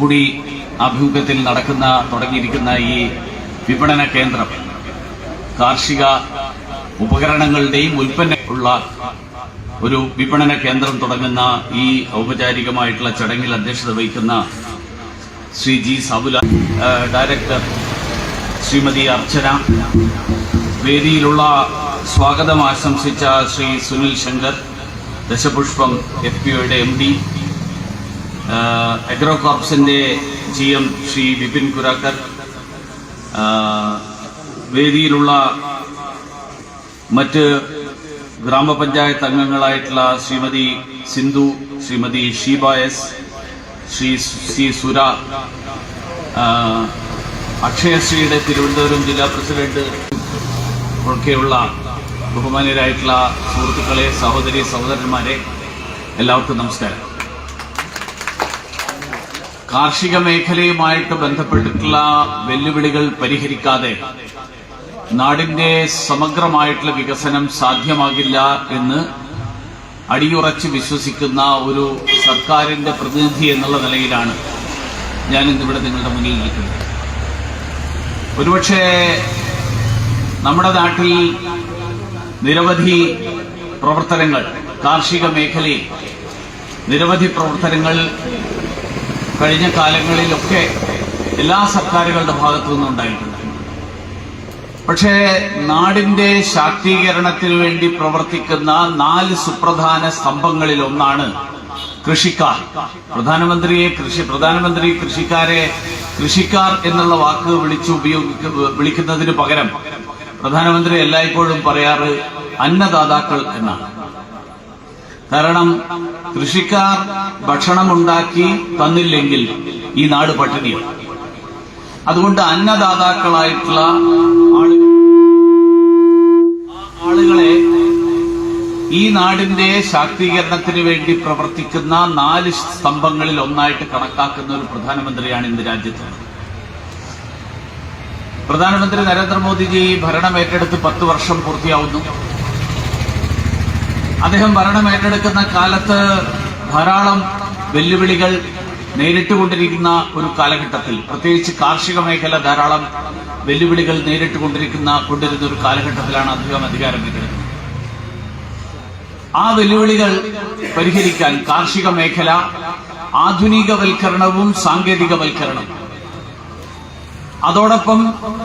കൂടി ആഭിമുഖ്യത്തിൽ നടക്കുന്ന തുടങ്ങിയിരിക്കുന്ന ഈ വിപണന കേന്ദ്രം കാർഷിക ഉപകരണങ്ങളുടെയും ഉൽപ്പന്ന ഉള്ള ഒരു വിപണന കേന്ദ്രം തുടങ്ങുന്ന ഈ ഔപചാരികമായിട്ടുള്ള ചടങ്ങിൽ അധ്യക്ഷത വഹിക്കുന്ന ശ്രീ ജി സാബുല ഡയറക്ടർ ശ്രീമതി അർച്ചന വേദിയിലുള്ള സ്വാഗതം ആശംസിച്ച ശ്രീ സുനിൽ ശങ്കർ ദശപുഷ്പം എഫ് പിഒയുടെ എം ഡി എഗ്രോ കോർപ്സിന്റെ ജി എം ശ്രീ വിപിൻ കുരാക്കർ വേദിയിലുള്ള മറ്റ് ഗ്രാമപഞ്ചായത്ത് അംഗങ്ങളായിട്ടുള്ള ശ്രീമതി സിന്ധു ശ്രീമതി ഷീബ എസ് ശ്രീ സി സുര അക്ഷയശ്രീയുടെ തിരുവനന്തപുരം ജില്ലാ പ്രസിഡന്റ് ഒക്കെയുള്ള ബഹുമാനരായിട്ടുള്ള സുഹൃത്തുക്കളെ സഹോദരി സഹോദരന്മാരെ എല്ലാവർക്കും നമസ്കാരം. കാർഷിക മേഖലയുമായിട്ട് ബന്ധപ്പെട്ടിട്ടുള്ള വെല്ലുവിളികൾ പരിഹരിക്കാതെ നാടിന്റെ സമഗ്രമായിട്ടുള്ള വികസനം സാധ്യമാകില്ല എന്ന് അടിയുറച്ച് വിശ്വസിക്കുന്ന ഒരു സർക്കാരിന്റെ പ്രതിനിധി എന്നുള്ള നിലയിലാണ് ഞാൻ ഇന്നിവിടെ നിങ്ങളുടെ മുന്നിൽ നിൽക്കുന്നത് ഒരുപക്ഷെ നമ്മുടെ നാട്ടിൽ നിരവധി പ്രവർത്തനങ്ങൾ കാർഷിക മേഖലയിൽ നിരവധി പ്രവർത്തനങ്ങൾ കഴിഞ്ഞ കാലങ്ങളിലൊക്കെ എല്ലാ സർക്കാരുകളുടെ ഭാഗത്തു നിന്നും ഉണ്ടായിട്ടുണ്ട്. പക്ഷേ നാടിന്റെ ശാക്തീകരണത്തിന് വേണ്ടി പ്രവർത്തിക്കുന്ന നാല് സുപ്രധാന സ്തംഭങ്ങളിൽ ഒന്നാണ് കൃഷിക്കാർ. പ്രധാനമന്ത്രിയെ കൃഷി പ്രധാനമന്ത്രി കൃഷിക്കാരെ കൃഷിക്കാർ എന്നുള്ള വാക്ക് വിളിച്ചു ഉപയോഗിക്ക വിളിക്കുന്നതിന് പകരം പ്രധാനമന്ത്രി എല്ലായ്പ്പോഴും പറയാറ് അന്നദാതാക്കൾ എന്നാണ്. കാരണം കൃഷിക്കാർ ഭക്ഷണം ഉണ്ടാക്കി തന്നില്ലെങ്കിൽ ഈ നാട് പട്ടിണിയാണ്. അതുകൊണ്ട് അന്നദാതാക്കളായിട്ടുള്ള ആളുകളെ ഈ നാടിന്റെ ശാക്തീകരണത്തിന് വേണ്ടി പ്രവർത്തിക്കുന്ന നാല് സ്തംഭങ്ങളിൽ ഒന്നായിട്ട് കണക്കാക്കുന്ന ഒരു പ്രധാനമന്ത്രിയാണ് ഇന്ന് രാജ്യത്ത്. പ്രധാനമന്ത്രി നരേന്ദ്രമോദിജി ഭരണം ഏറ്റെടുത്ത് പത്ത് വർഷം പൂർത്തിയാവുന്നു. അദ്ദേഹം ഭരണം ഏറ്റെടുക്കുന്ന കാലത്ത് ധാരാളം വെല്ലുവിളികൾ നേരിട്ടുകൊണ്ടിരിക്കുന്ന ഒരു കാലഘട്ടത്തിൽ പ്രത്യേകിച്ച് കാർഷിക മേഖല ധാരാളം വെല്ലുവിളികൾ നേരിട്ടുകൊണ്ടിരിക്കുന്ന കൊണ്ടിരുന്ന ഒരു കാലഘട്ടത്തിലാണ് അദ്ദേഹം അധികാരം ഏറ്റെടുക്കുന്നത് ആ വെല്ലുവിളികൾ പരിഹരിക്കാൻ കാർഷിക മേഖല ആധുനികവൽക്കരണവും സാങ്കേതികവൽക്കരണവും അതോടൊപ്പം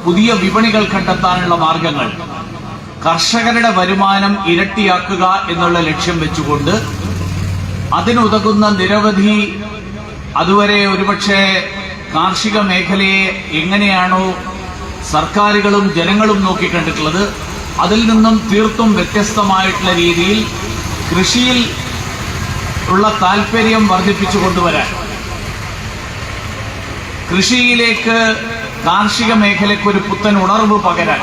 പുതിയ വിപണികൾ കണ്ടെത്താനുള്ള മാർഗങ്ങൾ കർഷകരുടെ വരുമാനം ഇരട്ടിയാക്കുക എന്നുള്ള ലക്ഷ്യം വെച്ചുകൊണ്ട് അതിനുതകുന്ന നിരവധി അതുവരെ ഒരുപക്ഷെ കാർഷിക മേഖലയെ എങ്ങനെയാണോ സർക്കാരുകളും ജനങ്ങളും നോക്കിക്കണ്ടിട്ടുള്ളത് അതിൽ നിന്നും തീർത്തും വ്യത്യസ്തമായിട്ടുള്ള രീതിയിൽ കൃഷിയിൽ ഉള്ള താല്പര്യം വർദ്ധിപ്പിച്ചു കൊണ്ടുവരാൻ. കൃഷിയിലേക്ക് കാർഷിക മേഖലയ്ക്കൊരു പുത്തൻ ഉണർവ് പകരാൻ.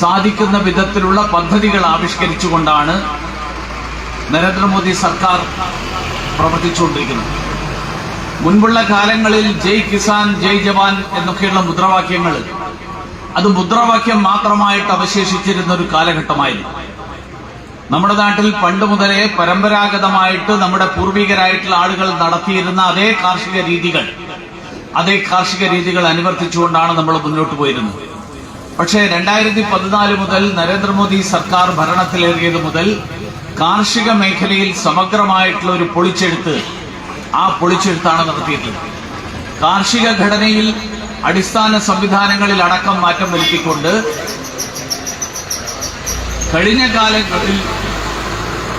സാധിക്കുന്ന വിധത്തിലുള്ള പദ്ധതികൾ ആവിഷ്കരിച്ചുകൊണ്ടാണ് നരേന്ദ്രമോദി സർക്കാർ പ്രവർത്തിച്ചുകൊണ്ടിരിക്കുന്നത്. മുൻപുള്ള കാലങ്ങളിൽ ജയ് കിസാൻ ജയ് ജവാൻ എന്നൊക്കെയുള്ള മുദ്രാവാക്യങ്ങൾ അത് മുദ്രാവാക്യം മാത്രമായിട്ട് അവശേഷിച്ചിരുന്ന ഒരു കാലഘട്ടമായിരുന്നു. നമ്മുടെ നാട്ടിൽ പണ്ട് മുതലേ പരമ്പരാഗതമായിട്ട് നമ്മുടെ പൂർവികരായിട്ടുള്ള ആളുകൾ നടത്തിയിരുന്ന അതേ കാർഷിക രീതികൾ അതേ കാർഷിക രീതികൾ അനുവർത്തിച്ചുകൊണ്ടാണ് നമ്മൾ മുന്നോട്ട് പോയിരുന്നത്. പക്ഷേ രണ്ടായിരത്തി പതിനാല് മുതൽ നരേന്ദ്രമോദി സർക്കാർ ഭരണത്തിലേറിയത് മുതൽ കാർഷിക മേഖലയിൽ സമഗ്രമായിട്ടുള്ള ഒരു പൊളിച്ചെഴുത്ത് ആ പൊളിച്ചെഴുത്താണ് നടത്തിയിട്ടുള്ളത്. കാർഷിക ഘടനയിൽ അടിസ്ഥാന സംവിധാനങ്ങളിൽ അടക്കം മാറ്റം വരുത്തിക്കൊണ്ട് കഴിഞ്ഞ കാലങ്ങളിൽ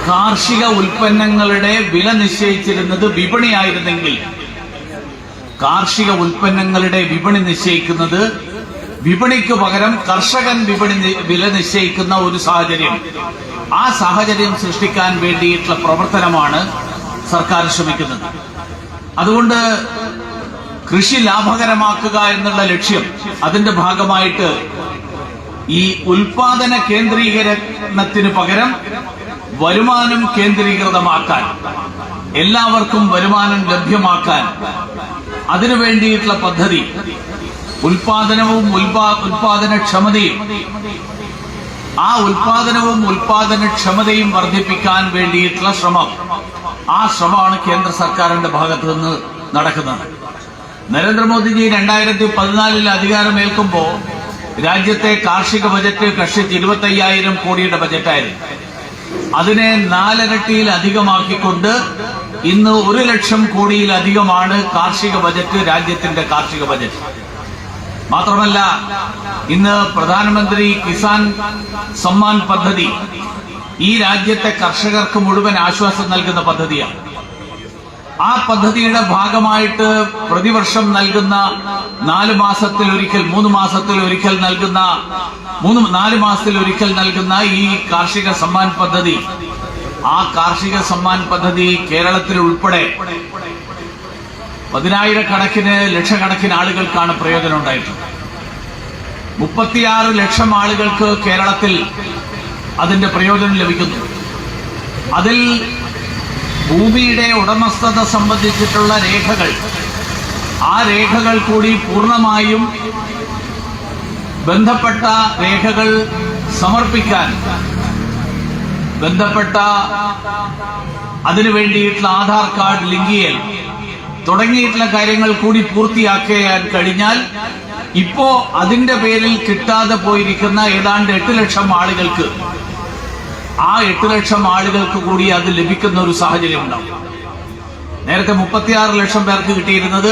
കാർഷിക ഉൽപ്പന്നങ്ങളുടെ വില നിശ്ചയിച്ചിരുന്നത് വിപണിയായിരുന്നെങ്കിൽ കാർഷിക ഉൽപ്പന്നങ്ങളുടെ വിപണി നിശ്ചയിക്കുന്നത് വിപണിക്ക് പകരം കർഷകൻ വിപണി വില നിശ്ചയിക്കുന്ന ഒരു സാഹചര്യം. ആ സാഹചര്യം സൃഷ്ടിക്കാൻ വേണ്ടിയിട്ടുള്ള പ്രവർത്തനമാണ് സർക്കാർ ശ്രമിക്കുന്നത്. അതുകൊണ്ട് കൃഷി ലാഭകരമാക്കുക എന്നുള്ള ലക്ഷ്യം അതിന്റെ ഭാഗമായിട്ട് ഈ ഉൽപാദന കേന്ദ്രീകരണത്തിന് പകരം വരുമാനം കേന്ദ്രീകൃതമാക്കാൻ എല്ലാവർക്കും വരുമാനം ലഭ്യമാക്കാൻ അതിനു വേണ്ടിയിട്ടുള്ള പദ്ധതി ഉൽപാദനവും ഉൽപാ- ഉൽപാദനക്ഷമതയും. ആ ഉൽപാദനവും ഉൽപാദനക്ഷമതയും വർദ്ധിപ്പിക്കാൻ വേണ്ടിയിട്ടുള്ള ശ്രമം. ആ ശ്രമമാണ് കേന്ദ്ര സർക്കാരിന്റെ ഭാഗത്ത് നിന്ന് നടക്കുന്നത്. നരേന്ദ്രമോദിജി രണ്ടായിരത്തി പതിനാലിൽ അധികാരമേൽക്കുമ്പോൾ രാജ്യത്തെ കാർഷിക ബജറ്റ് കഷ്ടിച്ച് ഇരുപത്തയ്യായിരം കോടിയുടെ ബജറ്റായിരുന്നു. അതിനെ നാലരട്ടിയിൽ അധികമാക്കിക്കൊണ്ട് ഇന്ന് ഒരു ലക്ഷം കോടിയിലധികമാണ് കാർഷിക ബജറ്റ് രാജ്യത്തിന്റെ കാർഷിക ബജറ്റ്. മാത്രമല്ല ഇന്ന് പ്രധാനമന്ത്രി കിസാൻ സമ്മാൻ പദ്ധതി ഈ രാജ്യത്തെ കർഷകർക്ക് മുഴുവൻ ആശ്വാസം നൽകുന്ന പദ്ധതിയാണ്. ആ പദ്ധതിയുടെ ഭാഗമായിട്ട് പ്രതിവർഷം നൽകുന്ന നാല് മാസത്തിൽ ഒരിക്കൽ മൂന്ന് മാസത്തിൽ ഒരിക്കൽ നൽകുന്ന മൂന്ന് നാല് മാസത്തിൽ ഒരിക്കൽ നൽകുന്ന ഈ കാർഷിക സമ്മാൻ പദ്ധതി ആ കാർഷിക സമ്മാൻ പദ്ധതി കേരളത്തിൽ ഉൾപ്പെടെ പതിനായിരക്കണക്കിന് ലക്ഷക്കണക്കിന് ആളുകൾക്കാണ് പ്രയോജനം ഉണ്ടായിട്ടുള്ളത്. മുപ്പത്തിയാറ് ലക്ഷം ആളുകൾക്ക് കേരളത്തിൽ അതിന്റെ പ്രയോജനം ലഭിക്കുന്നു. അതിൽ ഭൂമിയുടെ ഉടമസ്ഥത സംബന്ധിച്ചിട്ടുള്ള രേഖകൾ ആ രേഖകൾ കൂടി പൂർണമായും ബന്ധപ്പെട്ട രേഖകൾ സമർപ്പിക്കാൻ ബന്ധപ്പെട്ട അതിനു വേണ്ടിയിട്ടുള്ള ആധാർ കാർഡ് ലിങ്ക് ചെയ്യൽ തുടങ്ങിയിട്ടുള്ള കാര്യങ്ങൾ കൂടി പൂർത്തിയാക്കാൻ കഴിഞ്ഞാൽ ഇപ്പോ അതിന്റെ പേരിൽ കിട്ടാതെ പോയിരിക്കുന്ന ഏതാണ്ട് എട്ട് ലക്ഷം ആളുകൾക്ക് ആ എട്ട് ലക്ഷം ആളുകൾക്ക് കൂടി അത് ലഭിക്കുന്ന ഒരു സാഹചര്യം ഉണ്ടാവും. നേരത്തെ മുപ്പത്തിയാറ് ലക്ഷം പേർക്ക് കിട്ടിയിരുന്നത്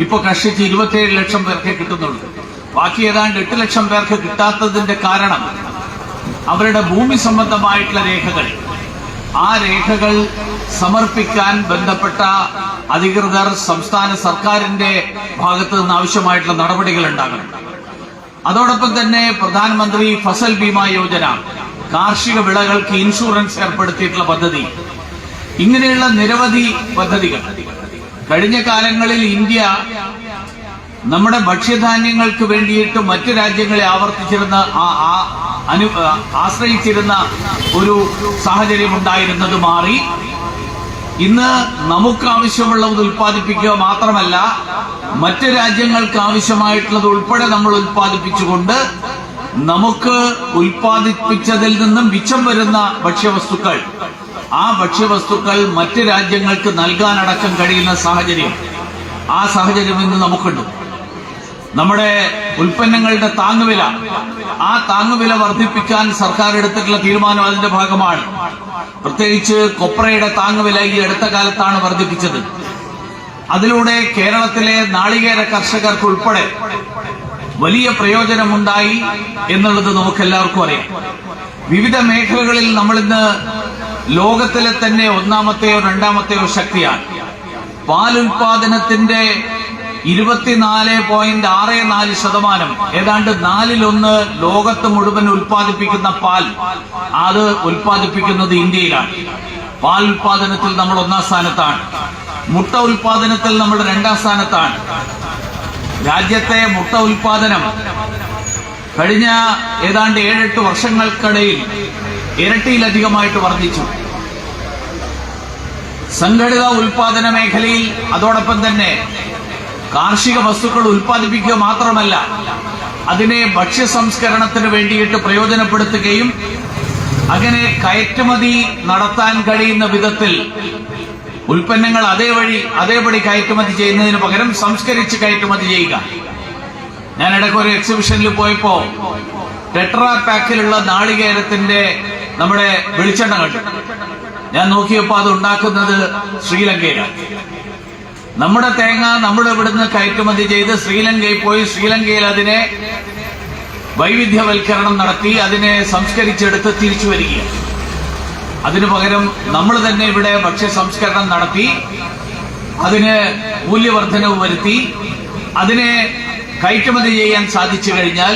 ഇപ്പൊ കഷ്ടിച്ച് ഇരുപത്തിയേഴ് ലക്ഷം പേർക്ക് കിട്ടുന്നുള്ളൂ ബാക്കി ഏതാണ്ട് എട്ട് ലക്ഷം പേർക്ക് കിട്ടാത്തതിന്റെ കാരണം അവരുടെ ഭൂമി സംബന്ധമായിട്ടുള്ള രേഖകൾ ആ രേഖകൾ സമർപ്പിക്കാൻ ബന്ധപ്പെട്ട അധികൃതർ സംസ്ഥാന സർക്കാരിന്റെ ഭാഗത്ത് നിന്ന് ആവശ്യമായിട്ടുള്ള നടപടികൾ ഉണ്ടാകണം. അതോടൊപ്പം തന്നെ പ്രധാനമന്ത്രി ഫസൽ ബീമ യോജന കാർഷിക വിളകൾക്ക് ഇൻഷുറൻസ് ഏർപ്പെടുത്തിയിട്ടുള്ള പദ്ധതി ഇങ്ങനെയുള്ള നിരവധി പദ്ധതികൾ. കഴിഞ്ഞ കാലങ്ങളിൽ ഇന്ത്യ നമ്മുടെ ഭക്ഷ്യധാന്യങ്ങൾക്ക് വേണ്ടിയിട്ട് മറ്റു രാജ്യങ്ങളെ ആവർത്തിച്ചിരുന്ന ആ- അനു ആശ്രയിച്ചിരുന്ന ഒരു സാഹചര്യം ഉണ്ടായിരുന്നത് മാറി. ഇന്ന് നമുക്ക് ആവശ്യമുള്ളത് ഉൽപ്പാദിപ്പിക്കുക മാത്രമല്ല മറ്റ് രാജ്യങ്ങൾക്ക് ആവശ്യമായിട്ടുള്ളത് ഉൾപ്പെടെ നമ്മൾ ഉൽപ്പാദിപ്പിച്ചുകൊണ്ട് നമുക്ക് ഉൽപ്പാദിപ്പിച്ചതിൽ നിന്നും മിച്ചം വരുന്ന ഭക്ഷ്യവസ്തുക്കൾ ആ ഭക്ഷ്യവസ്തുക്കൾ മറ്റ് രാജ്യങ്ങൾക്ക് നൽകാനടക്കം കഴിയുന്ന സാഹചര്യം. ആ സാഹചര്യം ഇന്ന് നമുക്കുണ്ട്. നമ്മുടെ ഉൽപ്പന്നങ്ങളുടെ താങ്ങുവില. ആ താങ്ങുവില വർദ്ധിപ്പിക്കാൻ സർക്കാർ എടുത്തിട്ടുള്ള തീരുമാനം അതിന്റെ ഭാഗമാണ്. പ്രത്യേകിച്ച് കൊപ്രയുടെ താങ്ങുവില ഈ അടുത്ത കാലത്താണ് വർദ്ധിപ്പിച്ചത്. അതിലൂടെ കേരളത്തിലെ നാളികേര കർഷകർക്ക് ഉൾപ്പെടെ വലിയ പ്രയോജനമുണ്ടായി എന്നുള്ളത് നമുക്കെല്ലാവർക്കും അറിയാം. വിവിധ മേഖലകളിൽ നമ്മളിന്ന് ലോകത്തിലെ തന്നെ ഒന്നാമത്തെയോ രണ്ടാമത്തെയോ ശക്തിയാണ്. പാലുൽപാദനത്തിന്റെ ഇരുപത്തിനാല് പോയിന്റ് ആറ് നാല് ശതമാനം. ഏതാണ്ട് നാലിലൊന്ന് ലോകത്ത് മുഴുവൻ ഉൽപ്പാദിപ്പിക്കുന്ന പാൽ അത് ഉൽപ്പാദിപ്പിക്കുന്നത് ഇന്ത്യയിലാണ്. പാൽ ഉൽപാദനത്തിൽ നമ്മൾ ഒന്നാം സ്ഥാനത്താണ്. മുട്ട ഉൽപാദനത്തിൽ നമ്മൾ രണ്ടാം സ്ഥാനത്താണ്. രാജ്യത്തെ മുട്ട ഉൽപാദനം കഴിഞ്ഞ ഏതാണ്ട് ഏഴെട്ട് വർഷങ്ങൾക്കിടയിൽ ഇരട്ടിയിലധികമായിട്ട് വർദ്ധിച്ചു. സംഘടിത ഉൽപാദന മേഖലയിൽ അതോടൊപ്പം തന്നെ കാർഷിക വസ്തുക്കൾ ഉൽപ്പാദിപ്പിക്കുക മാത്രമല്ല അതിനെ ഭക്ഷ്യ സംസ്കരണത്തിന് വേണ്ടിയിട്ട് പ്രയോജനപ്പെടുത്തുകയും അങ്ങനെ കയറ്റുമതി നടത്താൻ കഴിയുന്ന വിധത്തിൽ ഉൽപ്പന്നങ്ങൾ അതേ വഴി അതേപടി കയറ്റുമതി ചെയ്യുന്നതിന് പകരം സംസ്കരിച്ച് കയറ്റുമതി ചെയ്യുക. ഞാൻ ഇടയ്ക്ക് ഒരു എക്സിബിഷനിൽ പോയപ്പോ ടെട്രാ പാക്കിലുള്ള നാളികേരത്തിന്റെ നമ്മുടെ വെളിച്ചെണ്ണ കണ്ടു. ഞാൻ നോക്കിയപ്പോ അത് ഉണ്ടാക്കുന്നത് ശ്രീലങ്കയിലാണ്. നമ്മുടെ തേങ്ങ നമ്മുടെ ഇവിടുന്ന് കയറ്റുമതി ചെയ്ത് ശ്രീലങ്കയിൽ പോയി ശ്രീലങ്കയിൽ അതിനെ വൈവിധ്യവൽക്കരണം നടത്തി അതിനെ സംസ്കരിച്ചെടുത്ത് തിരിച്ചു വരികയാണ്. അതിനു പകരം നമ്മൾ തന്നെ ഇവിടെ ഭക്ഷ്യ സംസ്കരണം നടത്തി അതിന് മൂല്യവർദ്ധനവ് വരുത്തി അതിനെ കയറ്റുമതി ചെയ്യാൻ സാധിച്ചു കഴിഞ്ഞാൽ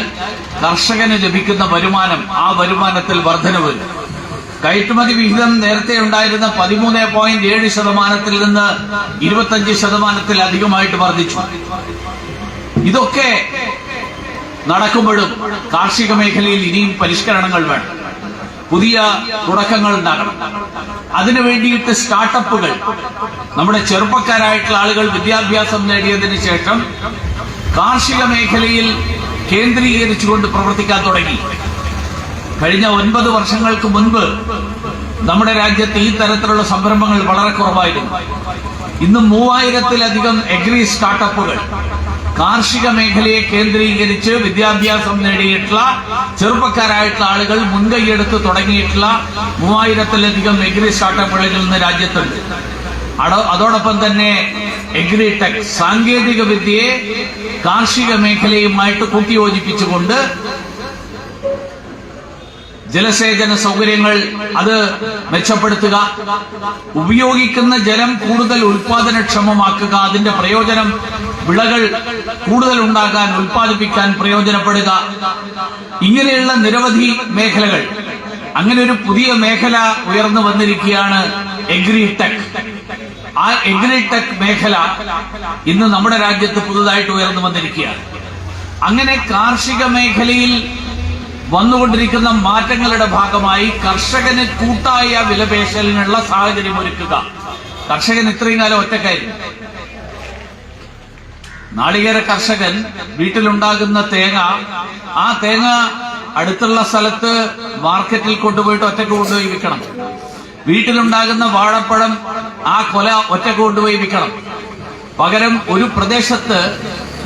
കർഷകന് ലഭിക്കുന്ന വരുമാനം ആ വരുമാനത്തിൽ വർധന വരും. കയറ്റുമതി വിഹിതം നേരത്തെ ഉണ്ടായിരുന്ന പതിമൂന്ന് പോയിന്റ് ഏഴ് ശതമാനത്തിൽ നിന്ന് ഇരുപത്തഞ്ച് ശതമാനത്തിൽ അധികമായിട്ട് വർദ്ധിച്ചു. ഇതൊക്കെ നടക്കുമ്പോഴും കാർഷിക മേഖലയിൽ ഇനിയും പരിഷ്കരണങ്ങൾ വേണം. പുതിയ തുടക്കങ്ങൾ ഉണ്ടാകണം. അതിനു വേണ്ടിയിട്ട് സ്റ്റാർട്ടപ്പുകൾ നമ്മുടെ ചെറുപ്പക്കാരായിട്ടുള്ള ആളുകൾ വിദ്യാഭ്യാസം നേടിയതിനു ശേഷം കാർഷിക മേഖലയിൽ കേന്ദ്രീകരിച്ചുകൊണ്ട് പ്രവർത്തിക്കാൻ തുടങ്ങി. കഴിഞ്ഞ ഒൻപത് വർഷങ്ങൾക്ക് മുൻപ് നമ്മുടെ രാജ്യത്ത് ഈ തരത്തിലുള്ള സംരംഭങ്ങൾ വളരെ കുറവായിരുന്നു. ഇന്ന് മൂവായിരത്തിലധികം എഗ്രി സ്റ്റാർട്ടപ്പുകൾ കാർഷിക മേഖലയെ കേന്ദ്രീകരിച്ച് വിദ്യാഭ്യാസം നേടിയിട്ടുള്ള ചെറുപ്പക്കാരായിട്ടുള്ള ആളുകൾ മുൻകൈയെടുത്ത് തുടങ്ങിയിട്ടുള്ള മൂവായിരത്തിലധികം എഗ്രി സ്റ്റാർട്ടപ്പുകളിൽ നിന്ന് രാജ്യത്തുണ്ട്. അതോടൊപ്പം തന്നെ എഗ്രിടെക് സാങ്കേതിക വിദ്യയെ കാർഷിക മേഖലയുമായിട്ട് കൂട്ടിയോജിപ്പിച്ചുകൊണ്ട് ജലസേചന സൗകര്യങ്ങൾ അത് മെച്ചപ്പെടുത്തുക. ഉപയോഗിക്കുന്ന ജലം കൂടുതൽ ഉൽപാദനക്ഷമമാക്കുക. അതിന്റെ പ്രയോജനം വിളകൾ കൂടുതൽ ഉണ്ടാകാൻ ഉൽപ്പാദിപ്പിക്കാൻ പ്രയോജനപ്പെടുക. ഇങ്ങനെയുള്ള നിരവധി മേഖലകൾ. അങ്ങനെ ഒരു പുതിയ മേഖല ഉയർന്നു വന്നിരിക്കുകയാണ് എഗ്രിടെക് ആ എഗ്രിടെക് മേഖല ഇന്ന് നമ്മുടെ രാജ്യത്ത് പുതുതായിട്ട് ഉയർന്നു വന്നിരിക്കുകയാണ്. അങ്ങനെ കാർഷിക മേഖലയിൽ വന്നുകൊണ്ടിരിക്കുന്ന മാറ്റങ്ങളുടെ ഭാഗമായി കർഷകന് കൂട്ടായ വിലപേശലിനുള്ള സാഹചര്യം ഒരുക്കുക. കർഷകൻ ഇത്രയും കാലം ഒറ്റക്കായിരുന്നു. നാളികേര കർഷകൻ വീട്ടിലുണ്ടാകുന്ന തേങ്ങ ആ തേങ്ങ അടുത്തുള്ള സ്ഥലത്ത് മാർക്കറ്റിൽ കൊണ്ടുപോയിട്ട് ഒറ്റയ്ക്ക് കൊണ്ടുപോയി വിൽക്കണം. വീട്ടിലുണ്ടാകുന്ന വാഴപ്പഴം ആ കൊല ഒറ്റയ്ക്ക് കൊണ്ടുപോയി വിൽക്കണം. പകരം ഒരു പ്രദേശത്ത്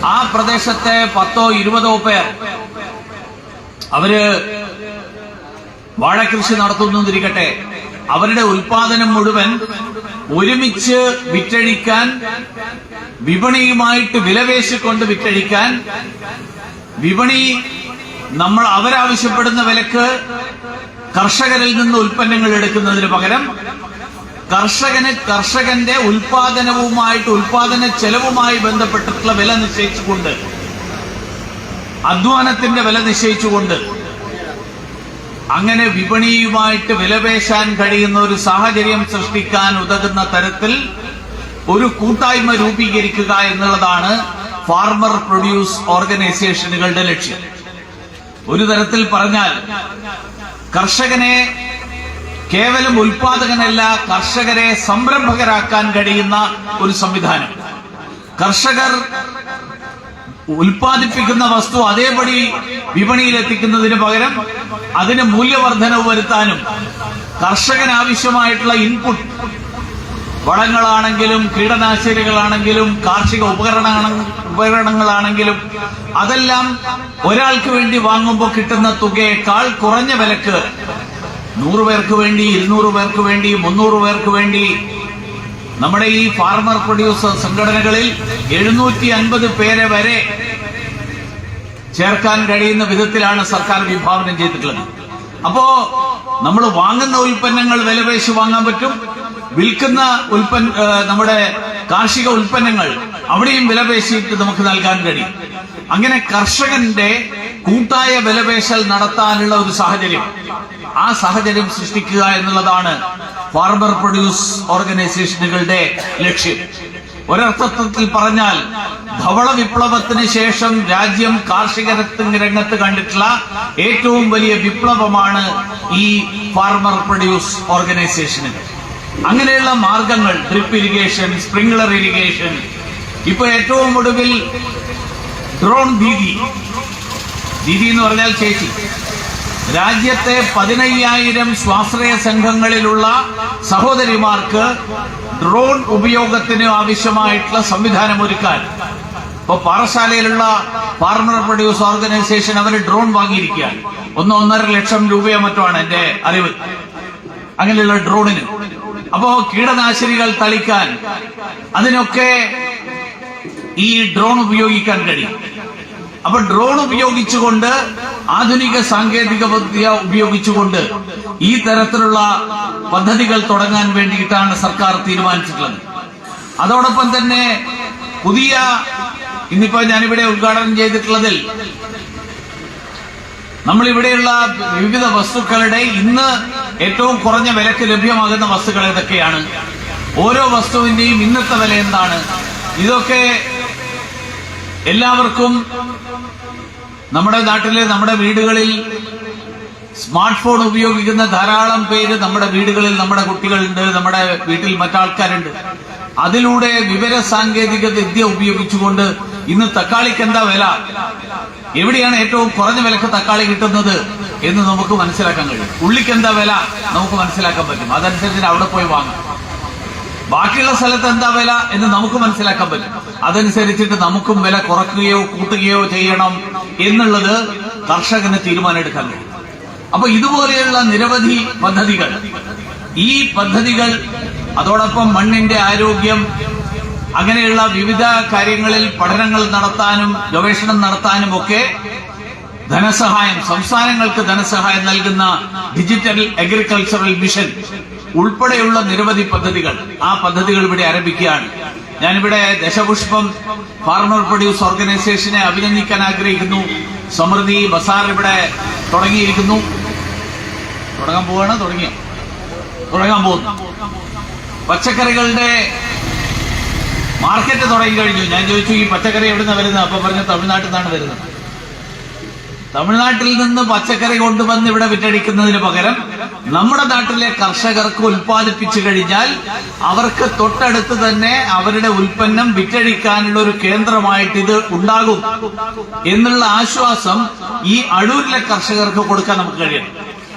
ആ പ്രദേശത്തെ പത്തോ ഇരുപതോ പേർ അവർ വാഴകൃഷി നടത്തുന്നിരിക്കട്ടെ അവരുടെ ഉൽപാദനം മുഴുവൻ ഒരുമിച്ച് വിറ്റഴിക്കാൻ വിപണിയുമായിട്ട് വിലവേശിക്കൊണ്ട് വിറ്റഴിക്കാൻ വിപണി നമ്മൾ അവരാവശ്യപ്പെടുന്ന വിലക്ക് കർഷകരിൽ നിന്ന് ഉൽപ്പന്നങ്ങൾ എടുക്കുന്നതിന് പകരം കർഷകന് കർഷകന്റെ ഉൽപാദനവുമായിട്ട് ഉൽപാദന ചെലവുമായി ബന്ധപ്പെട്ടിട്ടുള്ള വില നിശ്ചയിച്ചുകൊണ്ട് അധ്വാനത്തിന്റെ വില നിശ്ചയിച്ചുകൊണ്ട് അങ്ങനെ വിപണിയുമായിട്ട് വിലപേശാൻ കഴിയുന്ന ഒരു സാഹചര്യം സൃഷ്ടിക്കാൻ ഉതകുന്ന തരത്തിൽ ഒരു കൂട്ടായ്മ രൂപീകരിക്കുക എന്നുള്ളതാണ് ഫാർമർ പ്രൊഡ്യൂസ് ഓർഗനൈസേഷനുകളുടെ ലക്ഷ്യം. ഒരു തരത്തിൽ പറഞ്ഞാൽ കർഷകനെ കേവലം ഉൽപാദകനല്ല കർഷകരെ സംരംഭകരാക്കാൻ കഴിയുന്ന ഒരു സംവിധാനം. കർഷകർ ഉൽപ്പാദിപ്പിക്കുന്ന വസ്തു അതേപടി വിപണിയിൽ എത്തിക്കുന്നതിന് പകരം അതിന് മൂല്യവർദ്ധനവ് വരുത്താനും കർഷകന് ആവശ്യമായിട്ടുള്ള ഇൻപുട്ട് വളങ്ങളാണെങ്കിലും കീടനാശിനികളാണെങ്കിലും കാർഷിക ഉപകരണ ഉപകരണങ്ങളാണെങ്കിലും അതെല്ലാം ഒരാൾക്ക് വേണ്ടി വാങ്ങുമ്പോൾ കിട്ടുന്ന തുകയേക്കാൾ കുറഞ്ഞ വിലക്ക് നൂറ് പേർക്ക് വേണ്ടി ഇരുന്നൂറ് പേർക്ക് വേണ്ടി മുന്നൂറ് പേർക്ക് വേണ്ടി നമ്മുടെ ഈ ഫാർമർ പ്രൊഡ്യൂസർ സംഘടനകളിൽ എഴുന്നൂറ്റി അൻപത് പേരെ വരെ ചേർക്കാൻ കഴിയുന്ന വിധത്തിലാണ് സർക്കാർ വിഭാവനം ചെയ്തിട്ടുള്ളത്. അപ്പോ നമ്മൾ വാങ്ങുന്ന ഉൽപ്പന്നങ്ങൾ വിലപേശി വാങ്ങാൻ പറ്റും. വിൽക്കുന്ന ഉൽപ്പന്ന നമ്മുടെ കാർഷിക ഉൽപ്പന്നങ്ങൾ അവിടെയും വിലപേശിയിട്ട് നമുക്ക് നൽകാൻ കഴിയും. അങ്ങനെ കർഷകന്റെ കൂട്ടായ വിലപേശൽ നടത്താനുള്ള ഒരു സാഹചര്യം. ആ സാഹചര്യം സൃഷ്ടിക്കുക എന്നുള്ളതാണ് ഫാർമർ പ്രൊഡ്യൂസ് ഓർഗനൈസേഷനുകളുടെ ലക്ഷ്യം. ഒരർത്ഥത്തിൽ പറഞ്ഞാൽ ധവള വിപ്ലവത്തിന് ശേഷം രാജ്യം കാർഷിക രംഗത്ത് കണ്ടിട്ടുള്ള ഏറ്റവും വലിയ വിപ്ലവമാണ് ഈ ഫാർമർ പ്രൊഡ്യൂസ് ഓർഗനൈസേഷനുകൾ. അങ്ങനെയുള്ള മാർഗങ്ങൾ ഡ്രിപ്പ് ഇറിഗേഷൻ സ്പ്രിംഗ്ലർ ഇറിഗേഷൻ ഇപ്പൊ ഏറ്റവും ഒടുവിൽ ഡ്രോൺ ദീദി ദീദി എന്ന് പറഞ്ഞാൽ ചേച്ചി. രാജ്യത്തെ പതിനയ്യായിരം സ്വാശ്രയ സംഘങ്ങളിലുള്ള സഹോദരിമാർക്ക് ഡ്രോൺ ഉപയോഗത്തിന് ആവശ്യമായിട്ടുള്ള സംവിധാനം ഒരുക്കാൻ. ഇപ്പൊ പാറശാലയിലുള്ള ഫാർമർ പ്രൊഡ്യൂസ് ഓർഗനൈസേഷൻ അവർ ഡ്രോൺ വാങ്ങിയിരിക്കുകയാണ്. ഒന്ന് ഒന്നര ലക്ഷം രൂപയോ മറ്റോ ആണ് എന്റെ അറിവ്. അങ്ങനെയുള്ള ഡ്രോണിന്. അപ്പോ കീടനാശിനികൾ തളിക്കാൻ അതിനൊക്കെ ഈ ഡ്രോൺ ഉപയോഗിക്കാൻ കഴിയും. അപ്പൊ ഡ്രോൺ ഉപയോഗിച്ചുകൊണ്ട് ആധുനിക സാങ്കേതിക വിദ്യ ഉപയോഗിച്ചുകൊണ്ട് ഈ തരത്തിലുള്ള പദ്ധതികൾ തുടങ്ങാൻ വേണ്ടിയിട്ടാണ് സർക്കാർ തീരുമാനിച്ചിട്ടുള്ളത്. അതോടൊപ്പം തന്നെ പുതിയ ഇന്നിപ്പോ ഞാനിവിടെ ഉദ്ഘാടനം ചെയ്തിട്ടുള്ളതിൽ നമ്മൾ ഇവിടെയുള്ള വിവിധ വസ്തുക്കളുടെ ഇന്ന് ഏറ്റവും കുറഞ്ഞ വിലക്ക് ലഭ്യമാകുന്ന വസ്തുക്കൾ ഏതൊക്കെയാണ്? ഓരോ വസ്തുവിന്റെയും ഇന്നത്തെ വില എന്താണ്? ഇതൊക്കെ എല്ലാവർക്കും നമ്മുടെ നാട്ടിലെ നമ്മുടെ വീടുകളിൽ സ്മാർട്ട് ഫോൺ ഉപയോഗിക്കുന്ന ധാരാളം പേര് നമ്മുടെ വീടുകളിൽ നമ്മുടെ കുട്ടികളുണ്ട് നമ്മുടെ വീട്ടിൽ മറ്റാൾക്കാരുണ്ട്. അതിലൂടെ വിവര സാങ്കേതിക വിദ്യ ഉപയോഗിച്ചുകൊണ്ട് ഇന്ന് തക്കാളിക്ക് എന്താ വില? എവിടെയാണ് ഏറ്റവും കുറഞ്ഞ വിലക്ക് തക്കാളി കിട്ടുന്നത് എന്ന് നമുക്ക് മനസ്സിലാക്കാൻ കഴിയും. ഉള്ളിക്ക് എന്താ വില? നമുക്ക് മനസ്സിലാക്കാൻ പറ്റും. അതനുസരിച്ച് അവിടെ പോയി വാങ്ങാം. ബാക്കിയുള്ള സ്ഥലത്ത് എന്താ വില എന്ന് നമുക്ക് മനസ്സിലാക്കാൻ പറ്റും. അതനുസരിച്ചിട്ട് നമുക്കും വില കുറയ്ക്കുകയോ കൂട്ടുകയോ ചെയ്യണം എന്നുള്ളത് കർഷകന് തീരുമാനമെടുക്കാൻ കഴിയും. അപ്പൊ ഇതുപോലെയുള്ള നിരവധി പദ്ധതികൾ ഈ പദ്ധതികൾ അതോടൊപ്പം മണ്ണിന്റെ ആരോഗ്യം അങ്ങനെയുള്ള വിവിധ കാര്യങ്ങളിൽ പഠനങ്ങൾ നടത്താനും ഗവേഷണം നടത്താനും ഒക്കെ ധനസഹായം സംസ്ഥാനങ്ങൾക്ക് ധനസഹായം നൽകുന്ന ഡിജിറ്റൽ അഗ്രികൾച്ചറൽ മിഷൻ ഉൾപ്പെടെയുള്ള നിരവധി പദ്ധതികൾ ആ പദ്ധതികൾ ഇവിടെ ആരംഭിക്കുകയാണ്. ഞാനിവിടെ ദശപുഷ്പം ഫാർമർ പ്രൊഡ്യൂസ് ഓർഗനൈസേഷനെ അഭിനന്ദിക്കാൻ ആഗ്രഹിക്കുന്നു. സമൃദ്ധി ബസാർ ഇവിടെ തുടങ്ങിയിരിക്കുന്നു. തുടങ്ങാൻ പോവാണ്? തുടങ്ങിയ? തുടങ്ങാൻ പോകുന്നു. പച്ചക്കറികളുടെ മാർക്കറ്റ് തുടങ്ങി കഴിഞ്ഞു. ഞാൻ ചോദിച്ചു ഈ പച്ചക്കറി എവിടെ നിന്നാണ് വരുന്നത്? അപ്പൊ പറഞ്ഞ തമിഴ്നാട്ടിൽ നിന്നാണ് വരുന്നത്. തമിഴ്നാട്ടിൽ നിന്ന് പച്ചക്കറി കൊണ്ടുവന്ന് ഇവിടെ വിറ്റഴിക്കുന്നതിന് പകരം നമ്മുടെ നാട്ടിലെ കർഷകർക്ക് ഉൽപ്പാദിപ്പിച്ചു കഴിഞ്ഞാൽ അവർക്ക് തൊട്ടടുത്ത് തന്നെ അവരുടെ ഉൽപ്പന്നം വിറ്റഴിക്കാനുള്ള ഒരു കേന്ദ്രമായിട്ട് ഇത് ഉണ്ടാകും എന്നുള്ള ആശ്വാസം ഈ അഴൂരിലെ കർഷകർക്ക് കൊടുക്കാൻ നമുക്ക് കഴിയണം.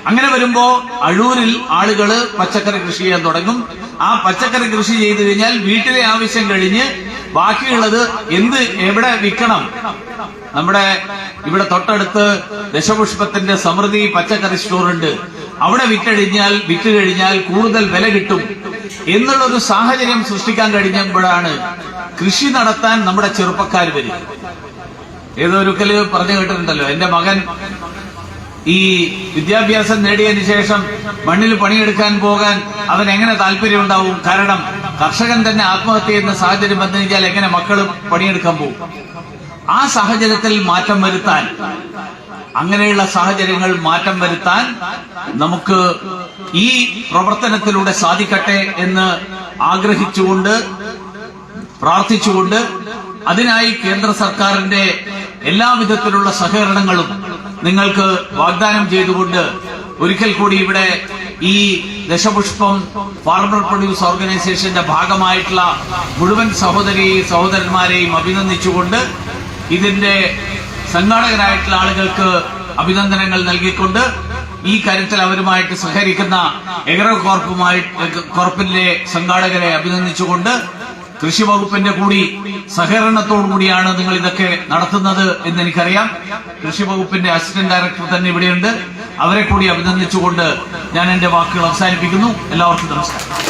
അങ്ങനെ വരുമ്പോ അഴൂരിൽ ആളുകൾ പച്ചക്കറി കൃഷി ചെയ്യാൻ തുടങ്ങും. ആ പച്ചക്കറി കൃഷി ചെയ്തു കഴിഞ്ഞാൽ വീട്ടിലെ ആവശ്യം കഴിഞ്ഞ് ബാക്കിയുള്ളത് എന്ത് എവിടെ വിൽക്കണം? നമ്മുടെ ഇവിടെ തൊട്ടടുത്ത് ദശപുഷ്പത്തിന്റെ സമൃദ്ധി പച്ചക്കറി സ്റ്റോറുണ്ട്. അവിടെ വിറ്റഴിഞ്ഞാൽ വിറ്റ് കഴിഞ്ഞാൽ കൂടുതൽ വില കിട്ടും എന്നുള്ള ഒരു സാഹചര്യം സൃഷ്ടിക്കാൻ കഴിഞ്ഞപ്പോഴാണ് കൃഷി നടത്താൻ നമ്മുടെ ചെറുപ്പക്കാർ വരും ഏതോ ഒരിക്കൽ പറഞ്ഞു കേട്ടിട്ടുണ്ടല്ലോ എന്റെ മകൻ ഈ വിദ്യാഭ്യാസം നേടിയതിനു ശേഷം മണ്ണിൽ പണിയെടുക്കാൻ പോകാൻ അവൻ എങ്ങനെ താല്പര്യം ഉണ്ടാവും കാരണം കർഷകൻ തന്നെ ആത്മഹത്യ ചെയ്യുന്ന സാഹചര്യം വന്നു കഴിഞ്ഞാൽ എങ്ങനെ മക്കളും പണിയെടുക്കാൻ പോകും? ആ സാഹചര്യത്തിൽ മാറ്റം വരുത്താൻ അങ്ങനെയുള്ള സാഹചര്യങ്ങൾ മാറ്റം വരുത്താൻ നമുക്ക് ഈ പ്രവർത്തനത്തിലൂടെ സാധിക്കട്ടെ എന്ന് ആഗ്രഹിച്ചുകൊണ്ട് പ്രാർത്ഥിച്ചുകൊണ്ട് അതിനായി കേന്ദ്ര സർക്കാരിന്റെ എല്ലാവിധത്തിലുള്ള സഹകരണങ്ങളും നിങ്ങൾക്ക് വാഗ്ദാനം ചെയ്തുകൊണ്ട് ഒരിക്കൽ കൂടി ഇവിടെ ഈ ദശപുഷ്പം ഫാർമർ പ്രൊഡ്യൂസ് ഓർഗനൈസേഷന്റെ ഭാഗമായിട്ടുള്ള മുഴുവൻ സഹോദരി സഹോദരന്മാരെയും അഭിനന്ദിച്ചുകൊണ്ട് ഇതിന്റെ സംഘാടകരായിട്ടുള്ള ആളുകൾക്ക് അഭിനന്ദനങ്ങൾ നൽകിക്കൊണ്ട് ഈ കാര്യത്തിൽ അവരുമായിട്ട് സഹകരിക്കുന്ന എഗ്രോ കോർപ്പുമായി കോർപ്പിന്റെ സംഘാടകരെ അഭിനന്ദിച്ചുകൊണ്ട് കൃഷി വകുപ്പിന്റെ കൂടി സഹകരണത്തോടു കൂടിയാണ് നിങ്ങൾ ഇതൊക്കെ നടത്തുന്നത് എന്ന് എനിക്കറിയാം. കൃഷി വകുപ്പിന്റെ അസിസ്റ്റന്റ് ഡയറക്ടർ തന്നെ ഇവിടെയുണ്ട്. അവരെ കൂടി അഭിനന്ദിച്ചുകൊണ്ട് ഞാൻ എന്റെ വാക്കുകൾ അവസാനിപ്പിക്കുന്നു. എല്ലാവർക്കും നമസ്കാരം.